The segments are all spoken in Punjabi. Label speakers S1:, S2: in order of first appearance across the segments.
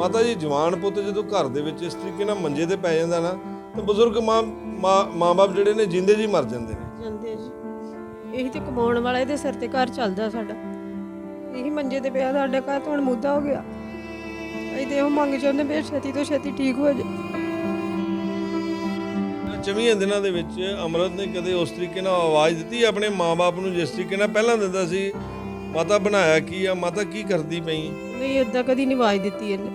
S1: ਮਾਤਾ ਜੀ ਜਵਾਨ ਪੁੱਤ ਜਦੋਂ ਘਰ ਦੇ ਵਿੱਚ ਇਸ ਤਰੀਕੇ ਨਾਲ ਮੰਜੇ ਤੇ ਪੈ ਜਾਂਦਾ ਨਾ ਤਾਂ ਬਜ਼ੁਰਗ ਮਾਂ ਮਾਂ- ਮਾਂ-ਬਾਪ ਜਿਹੜੇ ਨੇ ਜਿੰਦੇ ਜੀ ਮਰ ਜਾਂਦੇ ਨੇ।
S2: ਜਾਂਦੇ ਜੀ। ਇਹੀ ਤੇ ਕਮਾਉਣ ਵਾਲਾ ਇਹਦੇ ਸਿਰ ਤੇ ਘਰ ਚੱਲਦਾ ਸਾਡਾ। ਇਹੀ ਮੰਜੇ ਤੇ ਪਿਆ ਸਾਡਾ ਘਰ ਤੋਂ ਹੁਣ ਮੁੱਦਾ ਹੋ ਗਿਆ। ਅਸੀਂ ਤੇ ਉਹ ਮੰਗ ਚਾਹੁੰਦੇ ਵੀ ਛੇਤੀ ਤੋਂ ਛੇਤੀ ਠੀਕ ਹੋ ਜਾਏ।
S1: ਚਵੀਆਂ ਦਿਨਾਂ ਦੇ ਵਿੱਚ ਅਮਰਤ ਨੇ ਕਦੇ ਉਸ ਤਰੀਕੇ ਨਾਲ ਆਵਾਜ਼ ਦਿੱਤੀ? ਆਪਣੇ ਮਾਂ-ਬਾਪ ਨੂੰ ਜਿਸ ਤਰੀਕੇ ਨਾਲ ਪਹਿਲਾਂ ਦਿੰਦਾ ਸੀ ਮਾਤਾ ਬਣਾਇਆ ਕੀ ਆ? ਮਾਤਾ ਕੀ ਕਰਦੀ ਪਈ?
S2: ਨਹੀਂ ਏਦਾਂ ਕਦੀ ਨਹੀਂ ਆਵਾਜ਼ ਦਿੱਤੀ ਇਹਨੇ।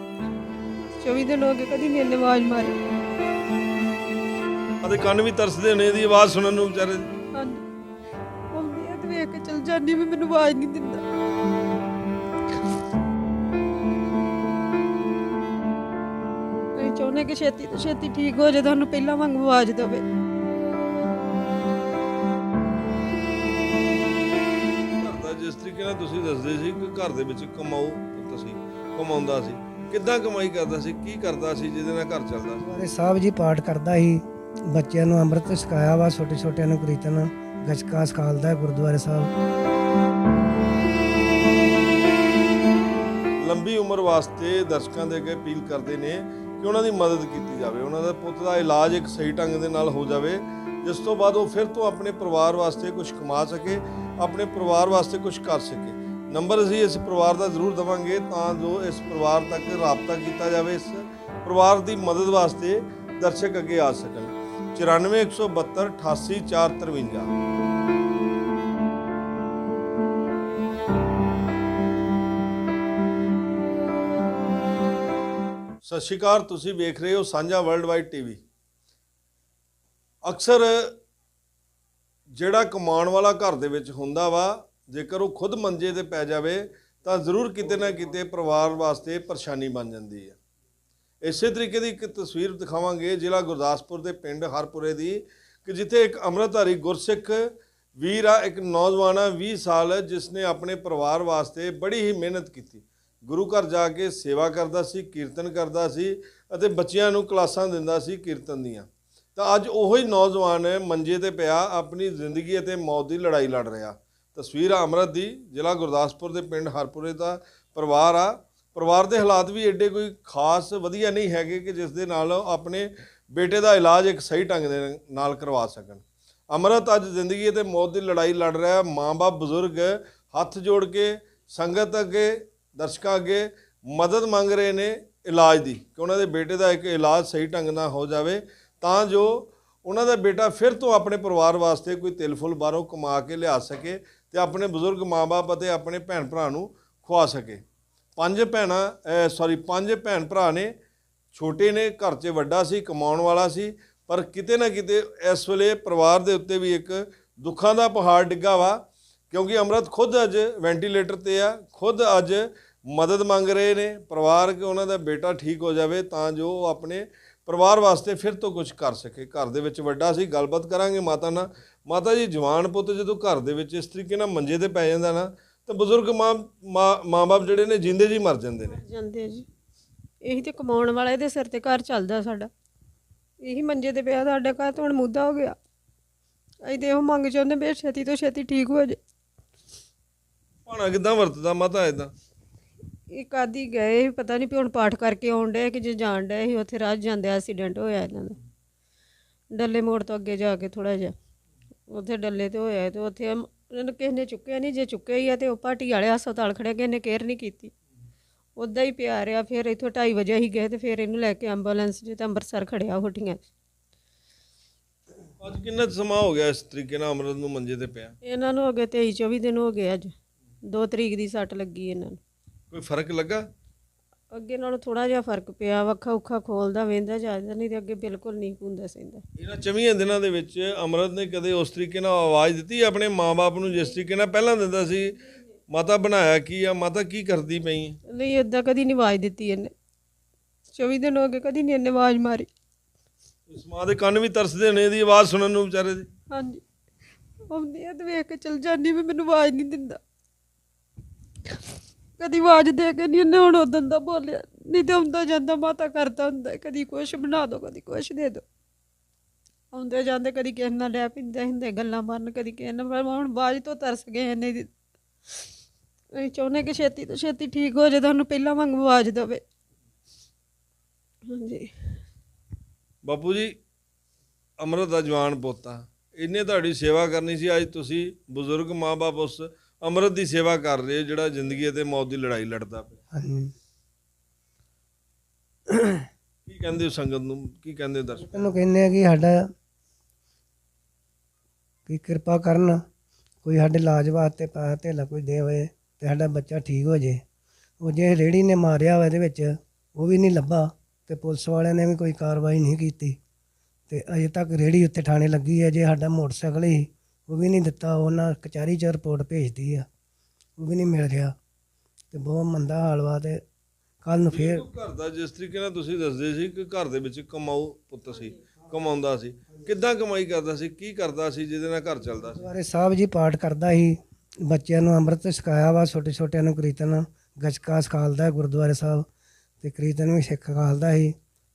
S2: 24 ਦਿਨ ਹੋ ਗਏ ਕਦੀ ਨਹੀਂ ਇਹਨੇ ਆਵਾਜ਼ ਮਾਰੀ।
S1: ਅਤੇ ਕੰਨ ਵੀ ਤਰਸਦੇ ਨੇ ਇਹਦੀ ਆਵਾਜ਼ ਸੁਣਨ ਨੂੰ ਵਿਚਾਰੇ।
S2: ਹਾਂਜੀ। ਹੁੰਦੀ ਆ ਤੇ ਵੇਖ ਕੇ ਚਲ ਜਾਂਦੀ ਵੀ ਮੈਨੂੰ ਆਵਾਜ਼ ਨਹੀਂ ਦਿੰਦਾ। ਅਸੀਂ ਚਾਹੁੰਦੇ ਕਿ ਛੇਤੀ ਤੋਂ ਛੇਤੀ ਠੀਕ ਹੋ ਜਾਏ ਤੁਹਾਨੂੰ ਪਹਿਲਾਂ ਵਾਂਗ ਆਵਾਜ਼ ਦੇਵੇ।
S1: ਜਿਸ ਤਰੀਕੇ ਨਾਲ ਤੁਸੀਂ ਦੱਸਦੇ ਸੀ ਕਿ ਘਰ ਦੇ ਵਿੱਚ ਤੁਸੀਂ ਕਮਾਉਂਦਾ ਸੀ। ਕਿੱਦਾਂ ਕਮਾਈ ਕਰਦਾ ਸੀ ਕੀ ਕਰਦਾ ਸੀ ਜਿਹਦੇ ਨਾਲ ਘਰ ਚੱਲਦਾ ਸੀ?
S3: ਗੁਰਦੁਆਰੇ ਸਾਹਿਬ ਜੀ ਪਾਠ ਕਰਦਾ ਸੀ। ਬੱਚਿਆਂ ਨੂੰ ਅੰਮ੍ਰਿਤ ਛਕਾਇਆ ਵਾ ਛੋਟੇ ਛੋਟਿਆਂ ਨੂੰ ਕੀਰਤਨ ਗੱਚਕਾ ਸਿਖਾਲਦਾ ਹੈ ਗੁਰਦੁਆਰੇ ਸਾਹਿਬ।
S1: ਲੰਬੀ ਉਮਰ ਵਾਸਤੇ ਦਰਸ਼ਕਾਂ ਦੇ ਅੱਗੇ ਅਪੀਲ ਕਰਦੇ ਨੇ ਕਿ ਉਹਨਾਂ ਦੀ ਮਦਦ ਕੀਤੀ ਜਾਵੇ। ਉਹਨਾਂ ਦਾ ਪੁੱਤ ਦਾ ਇਲਾਜ ਇੱਕ ਸਹੀ ਢੰਗ ਦੇ ਨਾਲ ਹੋ ਜਾਵੇ ਜਿਸ ਤੋਂ ਬਾਅਦ ਉਹ ਫਿਰ ਤੋਂ ਆਪਣੇ ਪਰਿਵਾਰ ਵਾਸਤੇ ਕੁਝ ਕਮਾ ਸਕੇ ਆਪਣੇ ਪਰਿਵਾਰ ਵਾਸਤੇ ਕੁਝ ਕਰ ਸਕੇ। ਨੰਬਰ ਅਸੀਂ ਇਸ ਪਰਿਵਾਰ ਦਾ ਜ਼ਰੂਰ ਦਵਾਂਗੇ ਤਾਂ ਜੋ ਇਸ ਪਰਿਵਾਰ ਤੱਕ ਰਾਬਤਾ ਕੀਤਾ ਜਾਵੇ, ਇਸ ਪਰਿਵਾਰ ਦੀ ਮਦਦ ਵਾਸਤੇ ਦਰਸ਼ਕ ਅੱਗੇ ਆ ਸਕਣ। 94172 88453 ਸਤਿ ਸ਼੍ਰੀ ਅਕਾਲ, ਤੁਸੀਂ ਵੇਖ ਰਹੇ ਹੋ ਸਾਂਝਾ ਵਰਲਡ ਵਾਈਡ ਟੀਵੀ। ਅਕਸਰ ਜਿਹੜਾ ਕਮਾਉਣ ਵਾਲਾ ਘਰ ਦੇ ਵਿੱਚ ਹੁੰਦਾ ਵਾ ਜੇਕਰ ਉਹ ਖੁਦ ਮੰਜੇ ਤੇ ਪੈ ਜਾਵੇ, ਤਾਂ ਜ਼ਰੂਰ ਕਿਤੇ ਨਾ ਕਿਤੇ ਪਰਿਵਾਰ ਵਾਸਤੇ ਪਰੇਸ਼ਾਨੀ ਬਣ ਜਾਂਦੀ ਹੈ। ਇਸੇ ਤਰੀਕੇ ਦੀ ਇੱਕ ਤਸਵੀਰ ਦਿਖਾਵਾਂਗੇ ਜ਼ਿਲ੍ਹਾ ਗੁਰਦਾਸਪੁਰ ਦੇ ਪਿੰਡ ਹਰਪੁਰੇ ਦੀ, ਕਿ ਜਿੱਥੇ ਇੱਕ ਅੰਮ੍ਰਿਤਧਾਰੀ ਗੁਰਸਿੱਖ ਵੀਰ ਆ, ਇੱਕ ਨੌਜਵਾਨ ਆ 20 ਸਾਲ ਜਿਸ ਨੇ ਆਪਣੇ ਪਰਿਵਾਰ ਵਾਸਤੇ ਬੜੀ ਹੀ ਮਿਹਨਤ ਕੀਤੀ। ਗੁਰੂ ਘਰ ਜਾ ਕੇ ਸੇਵਾ ਕਰਦਾ ਸੀ, ਕੀਰਤਨ ਕਰਦਾ ਸੀ ਅਤੇ ਬੱਚਿਆਂ ਨੂੰ ਕਲਾਸਾਂ ਦਿੰਦਾ ਸੀ ਕੀਰਤਨ ਦੀਆਂ। ਤਾਂ ਅੱਜ ਉਹੀ ਨੌਜਵਾਨ ਮੰਜੇ ਤੇ ਪਿਆ, ਆਪਣੀ ਜ਼ਿੰਦਗੀ ਅਤੇ ਮੌਤ ਦੀ ਲੜਾਈ ਲੜ ਰਿਹਾ। ਤਸਵੀਰ ਆ ਅੰਮ੍ਰਿਤ ਦੀ, ਜ਼ਿਲ੍ਹਾ ਗੁਰਦਾਸਪੁਰ ਦੇ ਪਿੰਡ ਹਰਪੁਰੇ ਦਾ ਪਰਿਵਾਰ ਆ। ਪਰਿਵਾਰ ਦੇ ਹਾਲਾਤ ਵੀ ਐਡੇ ਕੋਈ ਖਾਸ ਵਧੀਆ ਨਹੀਂ ਹੈਗੇ ਕਿ ਜਿਸ ਦੇ ਨਾਲ ਆਪਣੇ ਬੇਟੇ ਦਾ ਇਲਾਜ ਇੱਕ ਸਹੀ ਢੰਗ ਦੇ ਨਾਲ ਕਰਵਾ ਸਕਣ। ਅਮਰਤ ਅੱਜ ਜ਼ਿੰਦਗੀ ਅਤੇ ਮੌਤ ਦੀ ਲੜਾਈ ਲੜ ਰਿਹਾ ਮਾਂ-ਬਾਪ ਬਜ਼ੁਰਗ ਹੱਥ ਜੋੜ ਕੇ, ਸੰਗਤ ਅੱਗੇ, ਦਰਸ਼ਕਾਂ ਅੱਗੇ ਮਦਦ ਮੰਗ ਰਹੇ ਨੇ ਇਲਾਜ ਦੀ ਕਿ ਉਹਨਾਂ ਦੇ ਬੇਟੇ ਦਾ ਇੱਕ ਇਲਾਜ ਸਹੀ ਢੰਗ ਨਾਲ ਹੋ ਜਾਵੇ ਤਾਂ ਜੋ ਉਹਨਾਂ ਦਾ ਬੇਟਾ ਫਿਰ ਤੋਂ ਆਪਣੇ ਪਰਿਵਾਰ ਵਾਸਤੇ ਕੋਈ ਤਿਲ ਫੁੱਲ ਬਾਹਰੋਂ ਕਮਾ ਕੇ ਲਿਆ ਸਕੇ ਤੇ ਆਪਣੇ ਬਜ਼ੁਰਗ ਮਾਂ-ਬਾਪ ਅਤੇ ਆਪਣੇ ਭੈਣ ਭਰਾ ਨੂੰ ਖਵਾ ਸਕੇ। ਪੰਜ ਭੈਣਾਂ ਸੌਰੀ ਪੰਜ ਭੈਣ ਭਰਾ ਨੇ, ਛੋਟੇ ਨੇ, ਘਰ 'ਚ ਵੱਡਾ ਸੀ, ਕਮਾਉਣ ਵਾਲਾ ਸੀ, ਪਰ ਕਿਤੇ ਨਾ ਕਿਤੇ ਇਸ ਵੇਲੇ ਪਰਿਵਾਰ ਦੇ ਉੱਤੇ ਵੀ ਇੱਕ ਦੁੱਖਾਂ ਦਾ ਪਹਾੜ ਡਿੱਗਾ ਵਾ, ਕਿਉਂਕਿ ਅਮਰਤ ਖੁਦ ਅੱਜ ਵੈਂਟੀਲੇਟਰ ਤੇ ਆ, ਖੁਦ ਅੱਜ ਮਦਦ ਮੰਗ ਰਹੇ ਨੇ ਪਰਿਵਾਰ ਕਿ ਉਹਨਾਂ ਦਾ ਬੇਟਾ ਠੀਕ ਹੋ ਜਾਵੇ ਤਾਂ ਜੋ ਉਹ ਆਪਣੇ ਪਰਿਵਾਰ ਵਾਸਤੇ ਫਿਰ ਤੋਂ ਕੁਝ ਕਰ ਸਕੇ। ਘਰ ਦੇ ਵਿੱਚ ਵੱਡਾ ਸੀ ਗੱਲਬਾਤ ਕਰਾਂਗੇ ਮਾਤਾ ਨਾਲ। ਮਾਤਾ ਜੀ ਜਵਾਨ ਪੁੱਤ ਜਦੋਂ ਘਰ ਦੇ ਵਿੱਚ ਇਸ ਤਰੀਕੇ ਨਾਲ ਮੰਜੇ ਤੇ ਪੈ ਜਾਂਦਾ ਨਾ ਤਾਂ ਬਜ਼ੁਰਗ ਮਾਂ ਮਾਂ- ਮਾਂ-ਬਾਪ ਜਿਹੜੇ ਨੇ ਜਿੰਦੇ ਜੀ ਮਰ ਜਾਂਦੇ ਨੇ।
S2: ਜਾਂਦੇ ਜੀ। ਇਹੀ ਤੇ ਕਮਾਉਣ ਵਾਲਾ ਇਹਦੇ ਸਿਰ ਤੇ ਘਰ ਚੱਲਦਾ ਸਾਡਾ। ਇਹੀ ਮੰਜੇ ਤੇ ਪਿਆ ਸਾਡਾ ਘਰ ਤੋਂ ਹੁਣ ਮੁੱਦਾ ਹੋ ਗਿਆ। ਅਸੀਂ ਤੇ ਉਹ ਮੰਗ ਚਾਹੁੰਦੇ ਵੀ ਇਹ ਛੇਤੀ ਤੋਂ ਛੇਤੀ ਠੀਕ ਹੋ ਜਾਏ
S1: ਭਾਣਾ ਕਿਦਾਂ ਵਰਤਦਾ ਮਾਤਾ ਇਦਾਂ
S2: ਇੱਕ ਆਦੀ ਗਏ ਪਤਾ ਨਹੀਂ ਹੁਣ ਪਾਠ ਕਰਕੇ ਆਉਣ ਡਏ ਕਿ ਜੇ ਜਾਣ ਡਏ ਸੀ ਉੱਥੇ ਰਾਹ 'ਚ ਜਾਂਦੇ ਐਕਸੀਡੈਂਟ ਹੋਇਆ ਇਹਨਾਂ ਦਾ। ਡੱਲੇ ਮੋੜ ਤੋਂ ਅੱਗੇ ਜਾ ਕੇ ਥੋੜਾ ਜਿਹਾ। ਉੱਥੇ ਡੱਲੇ ਤੇ ਹੋਇਆ ਤੇ ਉੱਥੇ ਇਹਨਾਂ ਕਿਸੇ ਨੇ ਚੁੱਕਿਆ ਨਹੀਂ ਜੇ ਚੁੱਕਿਆ ਹੀ ਆ ਤੇ ਉਹ ਪਾਟੀ ਵਾਲੇ ਹਸਪਤਾਲ ਖੜਿਆ ਕਿਸੇ ਨੇ ਕੇਅਰ ਨਹੀਂ ਕੀਤੀ। ਉੱਦਾਂ ਹੀ ਪਿਆ ਰਿਹਾ ਫਿਰ ਇੱਥੋਂ 2:30 ਵਜੇ ਹੀ ਗਏ ਤੇ ਫਿਰ ਇਹਨੂੰ ਲੈ ਕੇ ਐਂਬੂਲੈਂਸ 'ਚ ਤੇ ਅੰਮ੍ਰਿਤਸਰ ਖੜਿਆ ਹੋਟੀਆਂ 'ਚ।
S1: ਅੱਜ ਕਿੰਨਾ ਸਮਾਂ ਹੋ ਗਿਆ ਇਸ ਤਰੀਕੇ ਨਾਲ ਅਮਰਤ ਨੂੰ ਮੰਜੇ ਤੇ ਪਿਆ?
S2: ਇਹਨਾਂ ਨੂੰ ਹੋ ਗਏ 23 24 ਦਿਨ ਹੋ ਗਏ ਅੱਜ। 2 ਤਰੀਕ ਦੀ ਸੱਟ ਲੱਗੀ ਇਹਨਾਂ ਨੂੰ।
S1: ਕੋਈ ਫ਼ਰਕ ਲੱਗਾ?
S2: ਅੱਗੇ ਨਾਲੋਂ ਥੋੜਾ ਜਿਹਾ ਫ਼ਰਕ ਪਿਆ ਵੱਖਾ ਉੱਖਾ ਖੋਲਦਾ ਵੇਂਦਾ ਜਾਂਦਾ ਨਹੀਂ ਤੇ ਅੱਗੇ ਬਿਲਕੁਲ ਨਹੀਂ ਹੁੰਦਾ ਸੈਂਦਾ
S1: ਇਹਨਾਂ ਚਵੀਆਂ ਦਿਨਾਂ ਦੇ ਵਿੱਚ ਅਮਰਤ ਨੇ ਕਦੇ ਉਸ ਤਰੀਕੇ ਨਾਲ ਆਵਾਜ਼ ਦਿੱਤੀ? ਆਪਣੇ ਮਾਂ-ਬਾਪ ਨੂੰ ਜਿਸ ਤਰੀਕੇ ਨਾਲ ਪਹਿਲਾਂ ਦਿੰਦਾ ਸੀ ਮਾਤਾ ਬਣਾਇਆ ਕੀ ਆ? ਮਾਤਾ ਕੀ ਕਰਦੀ ਪਈ
S2: ਨਹੀਂ ਏਦਾਂ ਕਦੀ ਨਹੀਂ ਆਵਾਜ਼ ਦਿੱਤੀ ਇਹਨੇ। 24 ਦਿਨ ਹੋ ਗਏ ਕਦੀ ਨਹੀਂ ਇਹਨੇ ਆਵਾਜ਼ ਮਾਰੀ।
S1: ਇਸ ਮਾਂ ਦੇ ਕੰਨ ਵੀ ਤਰਸਦੇ ਨੇ ਇਹਦੀ ਆਵਾਜ਼ ਸੁਣਨ ਨੂੰ ਵਿਚਾਰੇ ਦੀ।
S2: ਹਾਂਜੀ। ਹੁੰਦੀ ਆ ਤੇ ਵੇਖ ਕੇ ਚਲ ਜਾਂਦੀ ਵੀ ਮੈਨੂੰ ਆਵਾਜ਼ ਨਹੀਂ ਦਿੰਦਾ। ਕਦੀ ਆਵਾਜ਼ ਦੇ ਕੇ ਨਹੀਂ ਇਹਨੇ ਹੁਣ ਉਦੋਂ ਦਾ ਬੋਲਿਆ, ਨਹੀਂ ਤੇ ਹੁੰਦਾ ਜਾਂਦਾ ਮਾਤਾ ਕਰਦਾ ਹੁੰਦਾ, ਕਦੀ ਕੁਛ ਬਣਾ ਦੋ, ਕਦੀ ਕੁਛ ਦੇ ਦੋ। ਆਉਂਦੇ ਜਾਂਦੇ ਕਦੀ ਕਿਸੇ ਨਾਲ ਲੈ ਪਿੰਦੇ ਹੁੰਦੇ, ਗੱਲਾਂ ਮਾਰਨ ਕਦੀ ਕਿਸੇ ਨਾਲ ਹੁਣ ਬਾਜ ਤੋਂ ਤਰਸ ਗਏ ਇਹਨੇ ਦੀ। ਅਸੀਂ ਚਾਹੁੰਦੇ ਕਿ ਛੇਤੀ ਤੋਂ ਛੇਤੀ ਠੀਕ ਹੋ ਜਾਏ ਤੁਹਾਨੂੰ ਪਹਿਲਾਂ ਵਾਂਗ ਆਵਾਜ਼ ਦੇਵੇ। ਹਾਂਜੀ।
S1: ਬਾਪੂ ਜੀ, ਅੰਮ੍ਰਿਤ ਦਾ ਜਵਾਨ ਪੋਤਾ, ਇਹਨੇ ਤੁਹਾਡੀ ਸੇਵਾ ਕਰਨੀ ਸੀ, ਅੱਜ ਤੁਸੀਂ ਬਜ਼ੁਰਗ ਮਾਪੇ ਉਸ ਅੰਮ੍ਰਿਤ ਦੀ ਸੇਵਾ ਕਰ ਰਹੇ ਹੋ ਜਿਹੜਾ ਜ਼ਿੰਦਗੀ ਅਤੇ ਮੌਤ ਦੀ ਲੜਾਈ ਲੜਦਾ ਪਿਆ।
S3: ਹਾਂਜੀ।
S1: ਕੀ ਕਹਿੰਦੇ ਹੋ ਸੰਗਤ ਨੂੰ? ਕੀ ਕਹਿੰਦੇ ਹੋ ਦਰਸ਼ਕ
S3: ਇਹਨੂੰ ਕਹਿੰਦੇ ਆ ਕਿ ਸਾਡਾ ਵੀ ਕਿਰਪਾ ਕਰਨ ਕੋਈ ਸਾਡੇ ਇਲਾਜ ਵਾਸਤੇ ਪੈਸਾ ਧੇਲਾ ਕੋਈ ਦੇਵੇ ਤੇ ਸਾਡਾ ਬੱਚਾ ਠੀਕ ਹੋ ਜੇ। ਉਹ ਜੇ ਰੇੜੀ ਨੇ ਮਾਰਿਆ ਵਾ ਇਹਦੇ ਵਿੱਚ ਉਹ ਵੀ ਨਹੀਂ ਲੱਭਾ ਤੇ ਪੁਲਿਸ ਵਾਲਿਆਂ ਨੇ ਵੀ ਕੋਈ ਕਾਰਵਾਈ ਨਹੀਂ ਕੀਤੀ। ਤੇ ਅਜੇ ਤੱਕ ਰੇੜੀ ਉੱਤੇ ਥਾਣੇ ਲੱਗੀ ਹੈ ਜੇ ਸਾਡਾ ਮੋਟਰਸਾਈਕਲ ਹੀ ਉਹ ਵੀ ਨਹੀਂ ਦਿੱਤਾ ਉਹਨਾਂ ਕਚਹਿਰੀ 'ਚ ਰਿਪੋਰਟ ਭੇਜਦੀ ਆ। ਉਹ ਵੀ ਨਹੀਂ ਮਿਲ ਰਿਹਾ। ਤੇ ਬਹੁਤ ਮੰਦਾ ਹਾਲ ਵਾ ਤੇ ਕੱਲ ਨੂੰ ਫੇਰ
S1: ਘਰ ਦਾ ਜਿਸ ਤਰੀਕੇ ਨਾਲ ਤੁਸੀਂ ਦੱਸਦੇ ਸੀ ਕਿ ਘਰ ਦੇ ਵਿੱਚ ਕਮਾਊ ਪੁੱਤ ਸੀ ਕਮਾਉਂਦਾ ਸੀ ਕਿੱਦਾਂ ਕਮਾਈ ਕਰਦਾ ਸੀ ਕੀ ਕਰਦਾ ਸੀ ਜਿਹਦੇ ਨਾਲ ਘਰ ਚੱਲਦਾ ਸੀ?
S3: ਗੁਰਦੁਆਰੇ ਸਾਹਿਬ ਜੀ ਪਾਠ ਕਰਦਾ ਸੀ ਬੱਚਿਆਂ ਨੂੰ ਅੰਮ੍ਰਿਤ ਸਿਖਾਇਆ ਵਾ ਛੋਟੇ ਛੋਟਿਆਂ ਨੂੰ ਕੀਰਤਨ ਗੱਚਕਾ ਸਿਖਾਲਦਾ ਗੁਰਦੁਆਰੇ ਸਾਹਿਬ ਤੇ ਕੀਰਤਨ ਵੀ ਸਿੱਖ ਸਿਖਾਲਦਾ ਸੀ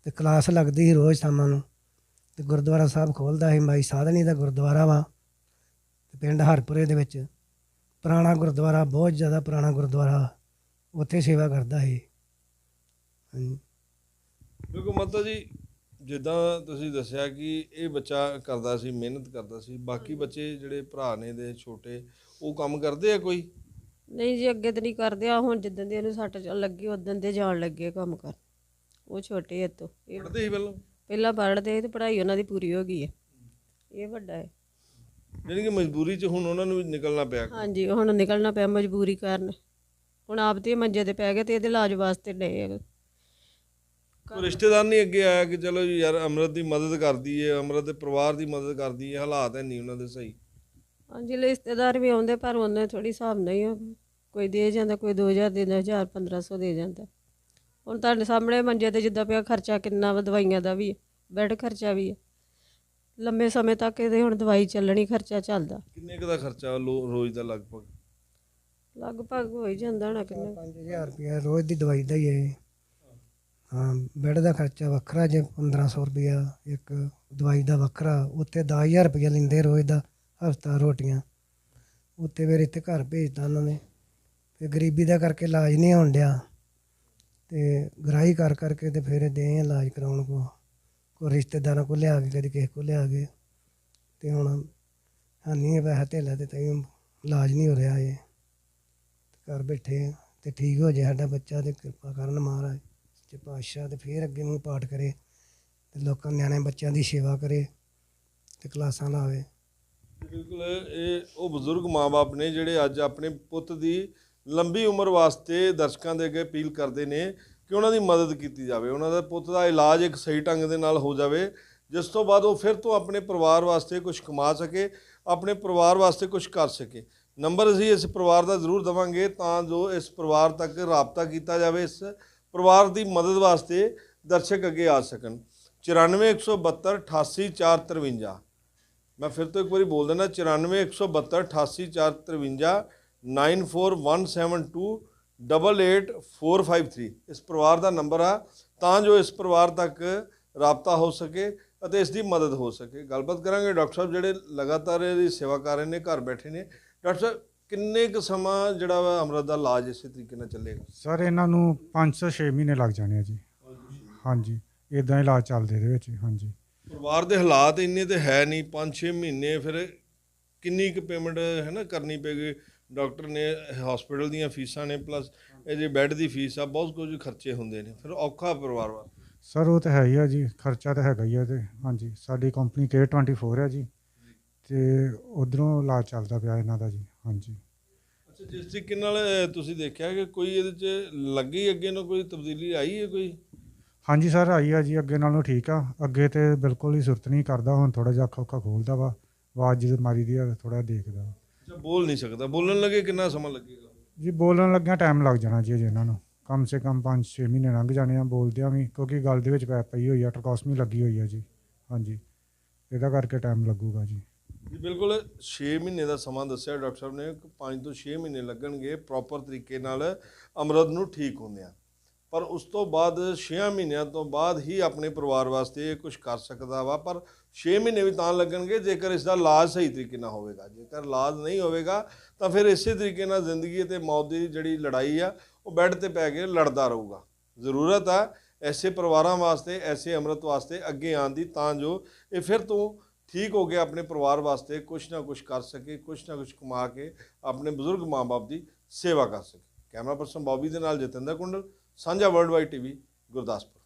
S3: ਤੇ ਕਲਾਸ ਲੱਗਦੀ ਸੀ ਰੋਜ਼ ਸ਼ਾਮਾਂ ਨੂੰ ਤੇ ਗੁਰਦੁਆਰਾ ਸਾਹਿਬ ਖੋਲਦਾ ਸੀ ਮਾਈ ਸਾਧਨੀ ਦਾ ਗੁਰਦੁਆਰਾ ਵਾ। ਤੇ ਪਿੰਡ ਹਰਪੁਰੇ ਦੇ ਵਿੱਚ ਪੁਰਾਣਾ ਗੁਰਦੁਆਰਾ ਬਹੁਤ ਜ਼ਿਆਦਾ ਪੁਰਾਣਾ ਗੁਰਦੁਆਰਾ ਉੱਥੇ ਸੇਵਾ ਕਰਦਾ ਸੀ। ਹਾਂਜੀ।
S1: ਬਿਲਕੁਲ ਮਾਤਾ ਜੀ ਜਿੱਦਾਂ ਤੁਸੀਂ ਦੱਸਿਆ ਕਿ ਇਹ ਬੱਚਾ ਕਰਦਾ ਸੀ ਮਿਹਨਤ ਕਰਦਾ ਸੀ ਬਾਕੀ ਬੱਚੇ ਜਿਹੜੇ ਭਰਾ ਨੇ ਦੇ ਛੋਟੇ ਉਹ ਕੰਮ ਕਰਦੇ ਆ ਕੋਈ?
S2: ਨਹੀਂ ਜੀ ਅੱਗੇ ਤੇ ਨਹੀਂ ਕਰਦੇ ਆ ਹੁਣ ਜਿੱਦਣ ਦੀ ਇਹਨੂੰ ਸੱਟ ਲੱਗੀ ਉਦੋਂ ਦੇ ਜਾਣ ਲੱਗੇ ਕੰਮ ਕਰ ਉਹ ਛੋਟੇ ਐ ਤੋਂ ਇਹ
S1: ਪੜ੍ਹਦੇ ਸੀ ਪਹਿਲਾਂ?
S2: ਪਹਿਲਾਂ ਪੜ੍ਹਦੇ ਤੇ ਪੜ੍ਹਾਈ ਉਹਨਾਂ ਦੀ ਪੂਰੀ ਹੋ ਗਈ ਹੈ ਇਹ ਵੱਡਾ ਹੈ।
S1: ਯਾਨੀ ਕਿ ਮਜਬੂਰੀ 'ਚ ਹੁਣ ਉਹਨਾਂ ਨੂੰ ਵੀ ਨਿਕਲਣਾ ਪਿਆ।
S2: ਹਾਂਜੀ ਹੁਣ ਨਿਕਲਣਾ ਪਿਆ ਮਜਬੂਰੀ ਕਾਰਨ। ਹੁਣ ਆਪ ਤੇ ਮੰਜੇ ਤੇ ਪੈ ਗਏ ਤੇ ਇਹਦੇ ਇਲਾਜ ਵਾਸਤੇ ਡਏ ਆ।
S1: ਕੋਈ ਰਿਸ਼ਤੇਦਾਰ ਨਹੀਂ ਅੱਗੇ ਆਇਆ ਕਿ ਚਲੋ ਜੀ ਯਾਰ ਅਮਰਤ ਦੀ ਮਦਦ ਕਰਦੀ ਏ ਅਮਰਤ ਦੇ ਪਰਿਵਾਰ ਦੀ ਮਦਦ ਕਰਦੀ ਏ ਹਾਲਾਤ ਹੈ ਨਹੀਂ ਉਹਨਾਂ ਦੇ ਸਹੀ।
S2: ਹਾਂਜੀ ਰਿਸ਼ਤੇਦਾਰ ਵੀ ਆਉਂਦੇ ਪਰ ਉਹਨੇ ਥੋੜੀ ਹਿਸਾਬ ਨਹੀਂ ਆ। ਕੋਈ ਦੇ ਜਾਂਦਾ ਕੋਈ 2000 ਦੇ ਦਿੰਦਾ 1000 1500 ਦੇ ਜਾਂਦਾ। ਹੁਣ ਤੁਹਾਡੇ ਸਾਹਮਣੇ ਮੰਜੇ ਤੇ ਜਿੱਦਾਂ ਪਿਆ ਖਰਚਾ ਕਿੰਨਾ ਵਾ ਦਵਾਈਆਂ ਦਾ ਵੀ ਹੈ, ਬੈੱਡ ਖਰਚਾ ਵੀ ਹੈ ਲੰਮੇ ਸਮੇਂ ਤੱਕ ਇਹਦੇ ਹੁਣ ਦਵਾਈ ਚੱਲਣੀ ਖਰਚਾ ਚੱਲਦਾ।
S1: ਕਿੰਨੇ ਕੁ ਦਾ ਖਰਚਾ ਲੋ- ਰੋਜ਼ ਦਾ ਲਗਭਗ?
S2: ਲਗਭਗ ਹੋ ਹੀ ਜਾਂਦਾ ਹੋਣਾ ਕਿੰਨਾ
S3: 5000 ਰੁਪਇਆ ਰੋਜ਼ ਦੀ ਦਵਾਈ ਦਾ ਹੀ ਹੈ। ਇਹ। ਹਾਂ ਬੈੱਡ ਦਾ ਖਰਚਾ ਵੱਖਰਾ ਜੇ 1500 ਰੁਪਇਆ ਇੱਕ ਦਵਾਈ ਦਾ ਵੱਖਰਾ ਉੱਤੇ 10000 ਰੁਪਇਆ ਲੈਂਦੇ ਰੋਜ਼ ਦਾ ਹਫਤਾ ਰੋਟੀਆਂ। ਉੱਤੇ ਫਿਰ ਇੱਥੇ ਘਰ ਭੇਜਤਾ ਉਹਨਾਂ ਨੇ। ਤੇ ਗਰੀਬੀ ਦਾ ਕਰਕੇ ਇਲਾਜ ਨਹੀਂ ਹੋਣ ਡਿਆ। ਤੇ ਗ੍ਰਾਹੀ ਕਰ ਕਰਕੇ ਤੇ ਫਿਰ ਦੇ ਇਲਾਜ ਕਰਾਉਣ ਕੋ। ਕੋ ਰਿਸ਼ਤੇਦਾਰਾਂ ਕੋਲ ਲਿਆ ਕੇ ਕਦੇ ਕਿਸੇ ਕੋਲ ਲਿਆ ਕੇ ਤੇ ਹੁਣ ਹਾਨੀ ਹੈ ਪੈਸਾ ਧੇਲਾ ਤੇ ਤਈ ਇਲਾਜ ਨਹੀਂ ਹੋ ਰਿਹਾ ਇਹ ਘਰ ਬੈਠੇ ਆ ਤੇ ਠੀਕ ਹੋ ਜਾਏ ਸਾਡਾ ਬੱਚਾ ਤੇ ਕਿਰਪਾ ਕਰਨ ਮਹਾਰਾਜ ਤੇ ਪਾਤਸ਼ਾਹ ਤੇ ਫੇਰ ਅੱਗੇ ਨੂੰ ਪਾਠ ਕਰੇ ਤੇ ਲੋਕਾਂ ਨਿਆਣੇ ਬੱਚਿਆਂ ਦੀ ਸੇਵਾ ਕਰੇ ਤੇ ਕਲਾਸਾਂ ਲਾਵੇ।
S1: ਬਿਲਕੁਲ, ਇਹ ਉਹ ਬਜ਼ੁਰਗ ਮਾਪੇ ਨੇ ਜਿਹੜੇ ਅੱਜ ਆਪਣੇ ਪੁੱਤ ਦੀ ਲੰਬੀ ਉਮਰ ਵਾਸਤੇ ਦਰਸ਼ਕਾਂ ਦੇ ਅੱਗੇ ਅਪੀਲ ਕਰਦੇ ਨੇ ਕਿ ਉਹਨਾਂ ਦੀ ਮਦਦ ਕੀਤੀ ਜਾਵੇ, ਉਹਨਾਂ ਦਾ ਪੁੱਤ ਦਾ ਇਲਾਜ ਇੱਕ ਸਹੀ ਢੰਗ ਦੇ ਨਾਲ ਹੋ ਜਾਵੇ, ਜਿਸ ਤੋਂ ਬਾਅਦ ਉਹ ਫਿਰ ਤੋਂ ਆਪਣੇ ਪਰਿਵਾਰ ਵਾਸਤੇ ਕੁਝ ਕਮਾ ਸਕੇ, ਆਪਣੇ ਪਰਿਵਾਰ ਵਾਸਤੇ ਕੁਝ ਕਰ ਸਕੇ। ਨੰਬਰ ਅਸੀਂ ਇਸ ਪਰਿਵਾਰ ਦਾ ਜ਼ਰੂਰ ਦਵਾਂਗੇ ਤਾਂ ਜੋ ਇਸ ਪਰਿਵਾਰ ਤੱਕ ਰਾਬਤਾ ਕੀਤਾ ਜਾਵੇ, ਇਸ ਪਰਿਵਾਰ ਦੀ ਮਦਦ ਵਾਸਤੇ ਦਰਸ਼ਕ ਅੱਗੇ ਆ ਸਕਣ। 94172 88453 ਮੈਂ ਫਿਰ ਤੋਂ ਇੱਕ ਵਾਰੀ ਬੋਲ ਦਿੰਦਾ 94172 88453 9417288453 ਇਸ ਪਰਿਵਾਰ ਦਾ ਨੰਬਰ ਆ ਤਾਂ ਜੋ ਇਸ ਪਰਿਵਾਰ ਤੱਕ ਰਾਬਤਾ ਹੋ ਸਕੇ ਅਤੇ ਇਸ ਦੀ ਮਦਦ ਹੋ ਸਕੇ। ਗੱਲਬਾਤ ਕਰਾਂਗੇ ਡਾਕਟਰ ਸਾਹਿਬ ਜਿਹੜੇ ਲਗਾਤਾਰ ਇਹਦੀ ਸੇਵਾ ਕਰ ਰਹੇ ਨੇ ਘਰ ਬੈਠੇ ਨੇ। ਡਾਕਟਰ ਸਾਹਿਬ ਕਿੰਨੇ ਕੁ ਸਮਾਂ ਜਿਹੜਾ ਵਾ ਅਮਰਤ ਦਾ ਇਲਾਜ ਇਸੇ ਤਰੀਕੇ ਨਾਲ ਚੱਲੇਗਾ?
S4: ਸਰ ਇਹਨਾਂ ਨੂੰ 5 ਤੋਂ 6 ਮਹੀਨੇ ਲੱਗ ਜਾਣੇ ਆ ਜੀ। ਹਾਂਜੀ ਇਦਾਂ ਇਲਾਜ ਚੱਲਦੇ ਇਹਦੇ ਵਿੱਚ ਹਾਂਜੀ।
S1: ਪਰਿਵਾਰ ਦੇ ਹਾਲਾਤ ਇੰਨੇ ਤੇ ਹੈ ਨਹੀਂ 5-6 ਮਹੀਨੇ ਫਿਰ ਕਿੰਨੀ ਕੁ ਪੇਮੈਂਟ ਹੈ ਨਾ ਕਰਨੀ ਪੈਗੀ ਡਾਕਟਰ ਨੇ ਹਸਪੀਟਲ ਦੀਆਂ ਫੀਸਾਂ ਨੇ ਪਲੱਸ ਇਹ ਜੇ ਬੈੱਡ ਦੀ ਫੀਸ ਆ ਬਹੁਤ ਕੁਝ ਖਰਚੇ ਹੁੰਦੇ ਨੇ। ਫਿਰ ਔਖਾ ਪਰਿਵਾਰ ਵਾ।
S4: ਸਰ ਉਹ ਤਾਂ ਹੈ ਹੀ ਆ ਜੀ ਖਰਚਾ ਤਾਂ ਹੈਗਾ ਹੀ ਆ ਤੇ ਹਾਂਜੀ। ਸਾਡੀ ਕੰਪਨੀ K24 ਹੈ ਜੀ ਤੇ ਉਧਰੋਂ ਇਲਾਜ ਚੱਲਦਾ ਪਿਆ ਇਹਨਾਂ ਦਾ ਜੀ ਹਾਂਜੀ।
S1: ਅੱਛਾ ਜਿਸ ਤਰੀਕੇ ਨਾਲ ਤੁਸੀਂ ਦੇਖਿਆ ਕਿ ਕੋਈ ਇਹਦੇ 'ਚ ਲੱਗੀ ਅੱਗੇ ਨੂੰ ਕੋਈ ਤਬਦੀਲੀ ਆਈ ਹੈ ਕੋਈ?
S4: ਹਾਂਜੀ ਸਰ ਆਈ ਆ ਜੀ ਅੱਗੇ ਨਾਲੋਂ ਠੀਕ ਆ। ਅੱਗੇ ਤੇ ਬਿਲਕੁਲ ਹੀ ਸੁਰਤ ਨਹੀਂ ਕਰਦਾ ਹੁਣ ਥੋੜਾ ਜਿਹਾ ਅੱਖਾਂ ਉੱਖਾਂ ਖੋਲਦਾ ਵਾ ਆਵਾਜ਼ ਜਦੋਂ ਮਾਰੀ ਦੀ ਆ ਥੋੜਾ ਦੇਖਦਾ ਵਾ।
S1: ਅੱਛਾ ਬੋਲ ਨਹੀਂ ਸਕਦਾ। ਬੋਲਣ ਲੱਗੇ ਕਿੰਨਾ ਸਮਾਂ ਲੱਗੇਗਾ?
S4: ਜੀ ਬੋਲਣ ਲੱਗਿਆ ਟਾਈਮ ਲੱਗ ਜਾਣਾ ਜੀ ਅਜੇ ਇਹਨਾਂ ਨੂੰ। ਕਮ ਸੇ ਕਮ 5-6 ਮਹੀਨੇ ਲੰਘ ਜਾਣੇ ਆ ਬੋਲਦਿਆਂ ਵੀ ਕਿਉਂਕਿ ਗਲ ਦੇ ਵਿੱਚ ਪੈ ਪਈ ਹੋਈ ਆ ਟਰਕੋਸਮੀ ਲੱਗੀ ਹੋਈ ਆ ਜੀ। ਹਾਂਜੀ। ਇਹਦਾ ਕਰਕੇ ਟਾਈਮ ਲੱਗੂਗਾ ਜੀ।
S1: ਜੀ ਬਿਲਕੁਲ 6 ਮਹੀਨੇ ਦਾ ਸਮਾਂ ਦੱਸਿਆ ਡਾਕਟਰ ਸਾਹਿਬ ਨੇ। ਕਿ 5 ਤੋਂ 6 ਮਹੀਨੇ ਲੱਗਣਗੇ ਪ੍ਰੋਪਰ ਤਰੀਕੇ ਨਾਲ ਅਮਰਤ ਨੂੰ ਠੀਕ ਹੁੰਦਿਆਂ। ਪਰ ਉਸ ਤੋਂ ਬਾਅਦ 6 ਮਹੀਨਿਆਂ ਤੋਂ ਬਾਅਦ ਹੀ ਆਪਣੇ ਪਰਿਵਾਰ ਵਾਸਤੇ ਕੁਝ ਕਰ ਸਕਦਾ ਵਾ। ਪਰ 6 ਮਹੀਨੇ ਵੀ ਤਾਂ ਲੱਗਣਗੇ, ਜੇਕਰ ਇਸ ਦਾ ਇਲਾਜ ਸਹੀ ਤਰੀਕੇ ਨਾਲ ਹੋਵੇਗਾ। ਜੇਕਰ ਇਲਾਜ ਨਹੀਂ ਹੋਵੇਗਾ, ਤਾਂ ਫਿਰ ਇਸੇ ਤਰੀਕੇ ਨਾਲ ਜ਼ਿੰਦਗੀ ਅਤੇ ਮੌਤ ਦੀ ਜਿਹੜੀ ਲੜਾਈ ਆ, ਉਹ ਬੈੱਡ ਤੇ ਪੈ ਕੇ ਲੜਦਾ ਰਹੂਗਾ। ਜ਼ਰੂਰਤ ਆ ਐਸੇ ਪਰਿਵਾਰਾਂ ਵਾਸਤੇ, ਐਸੇ ਅੰਮ੍ਰਿਤ ਵਾਸਤੇ ਅੱਗੇ ਆਉਣ ਦੀ, ਤਾਂ ਜੋ ਇਹ ਫਿਰ ਤੋਂ ਠੀਕ ਹੋ ਕੇ ਆਪਣੇ ਪਰਿਵਾਰ ਵਾਸਤੇ ਕੁਛ ਨਾ ਕੁਛ ਕਰ ਸਕੇ, ਕੁਛ ਨਾ ਕੁਛ ਕਮਾ ਕੇ ਆਪਣੇ ਬਜ਼ੁਰਗ ਮਾਂ-ਬਾਪ ਦੀ ਸੇਵਾ ਕਰ ਸਕੇ। ਕੈਮਰਾ ਪਰਸਨ ਬੌਬੀ ਦੇ ਨਾਲ ਜਤਿੰਦਰ ਕੁੰਡਲ, ਸਾਂਝਾ ਵਰਲਡ ਵਾਈਡ ਟੀਵੀ, ਗੁਰਦਾਸਪੁਰ।